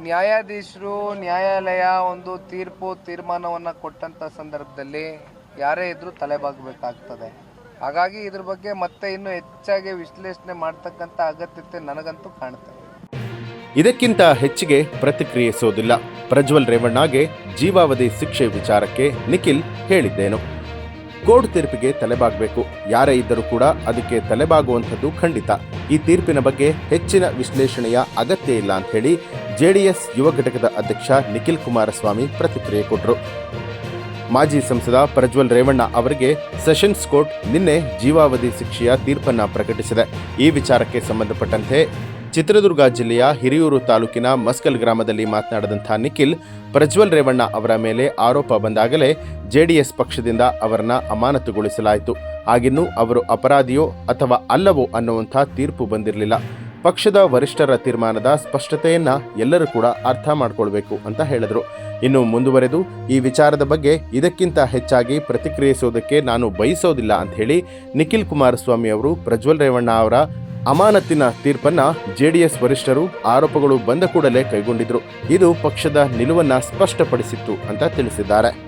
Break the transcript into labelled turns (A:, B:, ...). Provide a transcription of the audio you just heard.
A: ನ್ಯಾಯಾಧೀಶರು ನ್ಯಾಯಾಲಯ ಒಂದು ತೀರ್ಪು ತೀರ್ಮಾನವನ್ನು ಕೊಟ್ಟಂಥ ಸಂದರ್ಭದಲ್ಲಿ ಯಾರೇ ಇದ್ರೂ ತಲೆಬಾಗಬೇಕಾಗ್ತದೆ. ಹಾಗಾಗಿ ಇದ್ರ ಬಗ್ಗೆ ಮತ್ತೆ ಇನ್ನೂ ಹೆಚ್ಚಾಗಿ ವಿಶ್ಲೇಷಣೆ ಮಾಡ್ತಕ್ಕಂಥ ಅಗತ್ಯತೆ ನನಗಂತೂ ಕಾಣುತ್ತೆ
B: ಇದಕ್ಕಿಂತ ಹೆಚ್ಚಿಗೆ ಪ್ರತಿಕ್ರಿಯಿಸೋದಿಲ್ಲ. ಪ್ರಜ್ವಲ್ ರೇವಣ್ಣಗೆ ಜೀವಾವಧಿ ಶಿಕ್ಷೆ ವಿಚಾರಕ್ಕೆ ನಿಖಿಲ್ ಹೇಳಿದ್ದೇನು. ಕೋರ್ಟ್ ತೀರ್ಪಿಗೆ ತಲೆಬಾಗಬೇಕು. ಯಾರೇ ಇದ್ದರೂ ಕೂಡ ಅದಕ್ಕೆ ತಲೆಬಾಗುವಂಥದ್ದು ಖಂಡಿತ. ಈ ತೀರ್ಪಿನ ಬಗ್ಗೆ ಹೆಚ್ಚಿನ ವಿಶ್ಲೇಷಣೆಯ ಅಗತ್ಯ ಇಲ್ಲ ಅಂತ ಹೇಳಿ ಜೆಡಿಎಸ್ ಯುವ ಘಟಕದ ಅಧ್ಯಕ್ಷ ನಿಖಿಲ್ ಕುಮಾರಸ್ವಾಮಿ ಪ್ರತಿಕ್ರಿಯೆ ಕೊಟ್ಟರು ಮಾಜಿ ಸಂಸದ ಪ್ರಜ್ವಲ್ ರೇವಣ್ಣ ಅವರಿಗೆ ಸೆಷನ್ಸ್ ಕೋರ್ಟ್ ನಿನ್ನೆ ಜೀವಾವಧಿ ಶಿಕ್ಷೆಯ ತೀರ್ಪನ್ನ ಪ್ರಕಟಿಸಿದೆ. ಈ ವಿಚಾರಕ್ಕೆ ಸಂಬಂಧಪಟ್ಟಂತೆ ಚಿತ್ರದುರ್ಗ ಜಿಲ್ಲೆಯ ಹಿರಿಯೂರು ತಾಲೂಕಿನ ಮಸ್ಕಲ್ ಗ್ರಾಮದಲ್ಲಿ ಮಾತನಾಡಿದಂಥ ನಿಖಿಲ್, ಪ್ರಜ್ವಲ್ ರೇವಣ್ಣ ಅವರ ಮೇಲೆ ಆರೋಪ ಬಂದಾಗಲೇ ಜೆಡಿಎಸ್ ಪಕ್ಷದಿಂದ ಅವರನ್ನ ಅಮಾನತುಗೊಳಿಸಲಾಯಿತು. ಆಗಿನ್ನೂ ಅವರು ಅಪರಾಧಿಯೋ ಅಥವಾ ಅಲ್ಲವೋ ಅನ್ನುವಂಥ ತೀರ್ಪು ಬಂದಿರಲಿಲ್ಲ. ಪಕ್ಷದ ವರಿಷ್ಠರ ತೀರ್ಮಾನದ ಸ್ಪಷ್ಟತೆಯನ್ನ ಎಲ್ಲರೂ ಕೂಡ ಅರ್ಥ ಮಾಡಿಕೊಳ್ಬೇಕು ಅಂತ ಹೇಳಿದರು. ಇನ್ನು ಮುಂದುವರೆದು ಈ ವಿಚಾರದ ಬಗ್ಗೆ ಇದಕ್ಕಿಂತ ಹೆಚ್ಚಾಗಿ ಪ್ರತಿಕ್ರಿಯಿಸೋದಕ್ಕೆ ನಾನು ಬಯಸೋದಿಲ್ಲ ಅಂತ ಹೇಳಿ ನಿಖಿಲ್ ಕುಮಾರಸ್ವಾಮಿ ಅವರು, ಪ್ರಜ್ವಲ್ ರೇವಣ್ಣ ಅವರ ಅಮಾನತಿನ ತೀರ್ಪನ್ನ ಜೆಡಿಎಸ್ ವರಿಷ್ಠರು ಆರೋಪಗಳು ಬಂದ ಕೂಡಲೇ ಕೈಗೊಂಡಿದ್ರು. ಇದು ಪಕ್ಷದ ನಿಲುವನ್ನ ಸ್ಪಷ್ಟಪಡಿಸಿತ್ತು ಅಂತ ತಿಳಿಸಿದ್ದಾರೆ.